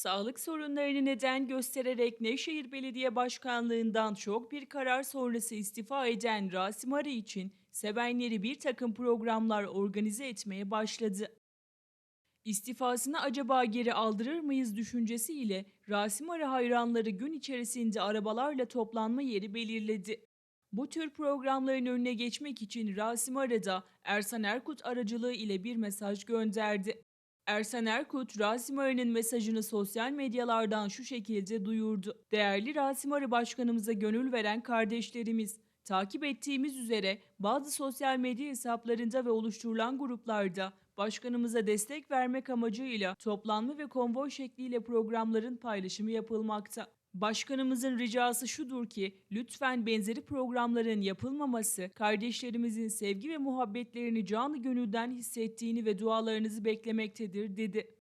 Sağlık sorunlarını neden göstererek Nevşehir Belediye Başkanlığından çok bir karar sonrası istifa eden Rasim Arı için sevenleri bir takım programlar organize etmeye başladı. İstifasını acaba geri aldırır mıyız düşüncesiyle Rasim Arı hayranları gün içerisinde arabalarla toplanma yeri belirledi. Bu tür programların önüne geçmek için Rasim Arı da Ersan Erkut aracılığı ile bir mesaj gönderdi. Ersan Erkut, Rasim Arı'nın mesajını sosyal medyalardan şu şekilde duyurdu. Değerli Rasim Arı Başkanımıza gönül veren kardeşlerimiz, takip ettiğimiz üzere bazı sosyal medya hesaplarında ve oluşturulan gruplarda başkanımıza destek vermek amacıyla toplanma ve konvoy şekliyle programların paylaşımı yapılmakta. Başkanımızın ricası şudur ki lütfen benzeri programların yapılmaması kardeşlerimizin sevgi ve muhabbetlerini canı gönülden hissettiğini ve dualarınızı beklemektedir dedi.